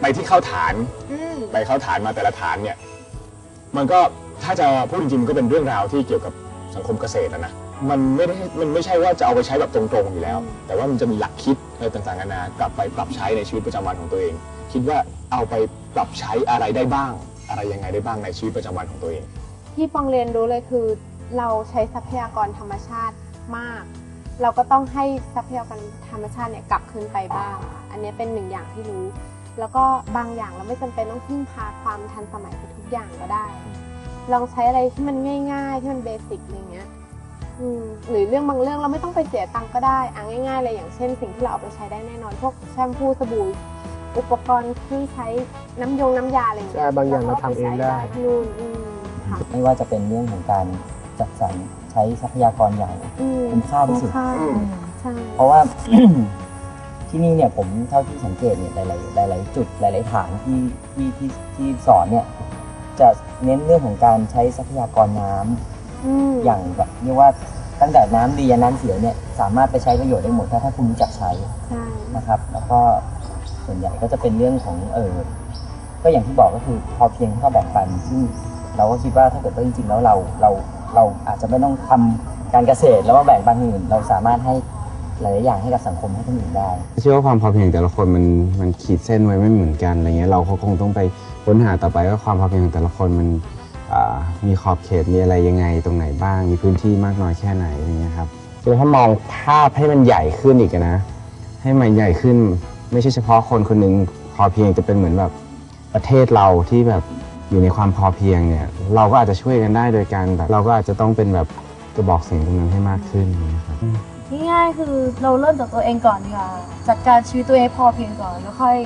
ไปที่เข้าฐานอืมไปเข้าฐานมาแต่ละฐานเนี่ยมันก็ถ้าจะพูดจริงๆมันก็เป็นเรื่องราวที่เกี่ยวกับสังคมเกษตรอะนะมันไม่ได้มันไม่ใช่ว่าจะเอาไปใช้แบบตรงๆอยู่แล้ว แต่ว่ามันจะมีหลักคิดอะไรต่างๆนานากลับไปปรับใช้ในชีวิตประจำวันของตัวเอง คิดว่าเอาไปปรับใช้อะไรได้บ้าง อะไรยังไงได้บ้างในชีวิตประจำวันของตัวเอง ที่ปองเรียนรู้เลยคือ เราใช้ทรัพยากรธรรมชาติมาก เราก็ต้องให้ทรัพยากรธรรมชาติเนี่ยกลับคืนไปบ้าง อันนี้เป็นหนึ่งอย่างที่รู้ แล้วก็บางอย่างเราไม่จำเป็นต้องพึ่งพาความทันสมัยไปทุกอย่างก็ได้ ลองใช้อะไรที่มันง่ายๆ ที่มันเบสิกอะไรเงี้ยอืมหรือเรื่องบางเรื่องเราไม่ต้องไปเสียตังค์ก็ได้อะง่ายๆเลยอย่างเช่น สิ่งที่เราเอาไปใช้ได้แน่นอน พวกแชมพูสบู่อุปกรณ์เครื่องใช้น้ำยงน้ำยาอะไรอย่างเงี้ยใช่บางอย่างเราทำเองได้นู่นอืมค่ะไม่ว่าจะเป็นเรื่องของการจัดสรรใช้ทรัพยากรอย่างอืมคุ้มค่าที่สุดคุ้มค่าอืมใช่เพราะว่า ที่นี่เนี่ยผมเท่าที่สังเกตเนี่ยหลายๆหลาย ๆ จุดหลาย ๆ ฐานที่ที่ที่ที่สอนเนี่ยจะเน้นเรื่องของการใช้ทรัพยากรน้ำอืมอย่างแบบเรียกว่าตั้งแต่น้ำดียันน้ำเสียเนี่ยสามารถไปใช้ประโยชน์ได้หมดถ้าถ้าคุณรู้จักใช้ ใช่ นะครับแล้วก็ส่วนใหญ่ก็จะเป็นเรื่องของเออก็อย่างที่บอกก็คือพอเพียงเท่าแบ่งปันซึ่งเราก็คิดว่าถ้าเกิดว่าจริงๆแล้วเราเราเราอาจจะไม่ต้องทำการเกษตรแล้วมาแบ่งปันคนอื่นเราสามารถให้ หลายๆอย่างให้กับสังคมให้คนอื่นได้ เชื่อว่าความพอเพียงแต่ละคนมันมันขีดเส้นไว้ไม่เหมือนกันอะไรเงี้ยเราก็คงต้องไปค้นหาต่อไปว่าความพอเพียงของแต่ละคนมันอ่ามีขอบเขตมีอะไรยังไงตรงไหนบ้าง มีพื้นที่มากน้อยแค่ไหนอะไรเงี้ยครับคือถ้ามองภาพให้มันใหญ่ขึ้นอีกอะนะ ให้มันใหญ่ขึ้นไม่ใช่เฉพาะคนคนหนึ่งพอเพียงจะเป็นเหมือนแบบประเทศเราที่แบบอยู่ในความพอเพียงเนี่ย เราก็อาจจะช่วยกันได้โดยการแบบเราก็อาจจะต้องเป็นแบบกระบอกเสียงตรงนั้นให้มากขึ้นนะครับ ง่ายๆคือเราเริ่มจากตัวเองก่อนดีกว่าจัดการชีวิตตัวเองให้พอเพียงก่อน แล้วค่อย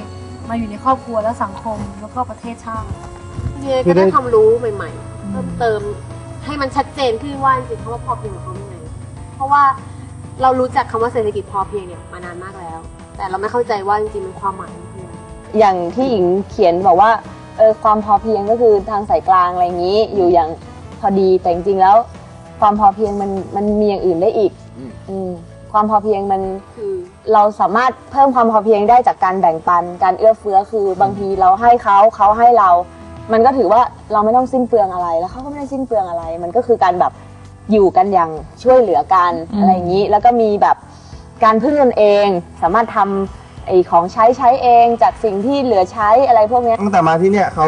มาอยู่ในครอบครัวและสังคมแล้วก็ประเทศชาติเนี่ยก็ได้ความรู้ใหม่ๆ เพิ่มเติมให้มันชัดเจนขึ้นว่าจริงๆคำว่าพอเพียงของเขาเป็นไงเพราะว่าเรารู้จักคำว่าเศรษฐกิจพอเพียงเนี่ยมานานมากแล้ว แต่เราไม่เข้าใจว่าจริงๆมันความหมายมันคืออะไรอย่างที่หญิงเขียนบอกว่าเออความพอเพียงก็คือทางสายกลางอะไรอย่างนี้ อยู่อย่างพอดีแต่จริงๆแล้ว ความพอเพียงมันมันมีอย่างอื่นได้อีก อืมอืมความพอเพียงมันคือเราสามารถเพิ่มความพอเพียงได้จากการแบ่งปัน การเอื้อเฟื้อคือบางทีเราให้เขาเขาให้เรา มันก็ถือว่าเราไม่ต้องสิ้นเปลืองอะไรแล้วเขาก็ไม่ได้สิ้นเปลืองอะไร มันก็คือการแบบอยู่กันอย่างช่วยเหลือกันอะไรอย่างนี้ แล้วก็มีแบบการพึ่งตนเองสามารถทำไอ้ของใช้ใช้เองจากสิ่งที่เหลือใช้อะไรพวกเนี้ย ตั้งแต่มาที่เนี่ยเขา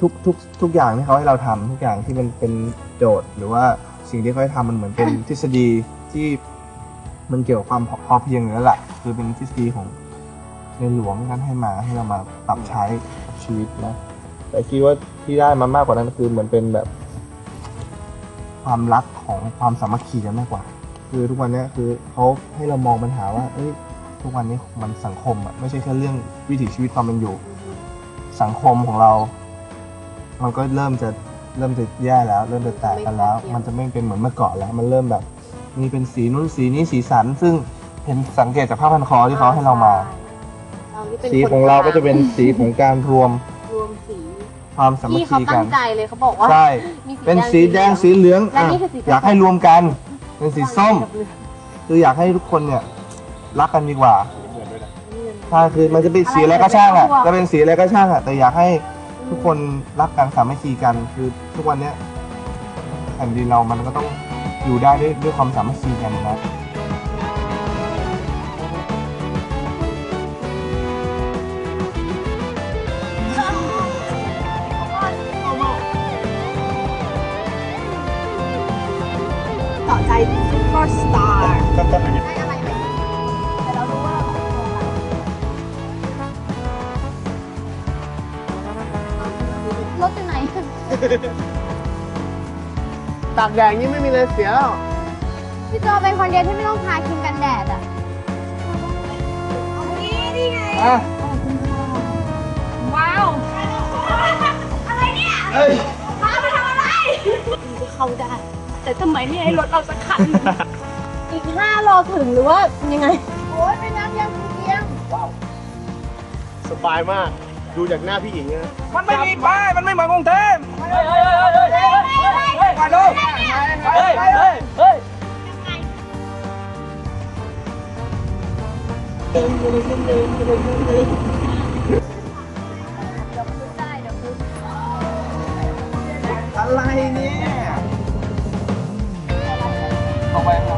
ทุกทุกทุกอย่างที่เขาให้เราทำทุกอย่างที่มันเป็นโจทย์หรือว่า สิ่งที่เขาให้ทำมันเหมือนเป็นทฤษฎีที่มันเกี่ยวกับความพอพอเพียงอยู่แล้วแหละคือเป็นทฤษฎีของในหลวงท่านให้มาให้เรามาปรับใช้กับชีวิตนะ แต่คิดว่าที่ได้มามากกว่านั้นคือเหมือนเป็นแบบ ความรักของความสามัคคีกันมากกว่า คือทุกวันเนี้ยคือเขาให้เรามองปัญหาว่า เอ้ย ทุกวันนี้มันสังคมอะไม่ใช่แค่เรื่องวิถีชีวิตความเป็นอยู่ สังคมของเรา มันก็เริ่มจะ เริ่มจะแย่แล้ว เริ่มจะแตกกันแล้ว มันจะไม่เป็นเหมือนเมื่อก่อนแล้ว มันเริ่มแบบ มีเป็นสีนู้นสีนี้สีสัน ซึ่งเห็นสังเกตจากผ้าพันคอที่เขาให้เรามาเรานี่เป็นสีของเราก็จะเป็นสีของการรวมรวมสีความสามัคที่เขาคีกัตั้นงใจเลยเขาบอกว่าใช่มีเป็นสีแดงสีเหลืองและอะนี่คือสีอยากให้รวมกันเป็นสีส้ม คืออยากให้ทุกคนเนี่ยรักกันดีกว่าใช่คือมันจะเป็นสีอะไรก็ช่างอะจะเป็นสีอะไรก็ช่างอะแต่อยากให้ ทุกคนรักกันสามัคคีกัน คือทุกวันเนี้ยแผ่นดินเรามันก็ต้องอยู่ได้ด้วยด้วยความสามัคคีกันนะต่อใจซุป ตากแดดนี้ไม่มีเลยเสียแล้วพี่โจเป็นคนเดียวที่ไม่ต้องทาครีมกันแดดอะอะว้าวเอ้ยเข้าได้ แต่ทำไมไม่ให้รถเราสักคัน อีกห้าโลถึงหรือว่ายังไง โอ้ยเป็นน้ำยำเพียงสบายมาก ดูจากหน้าพี่หญิงนะมันไม่มีป้าย มันไม่เหมือนกรุงเทพเฮ้ยอะไรเนี่ยเอาไปครับ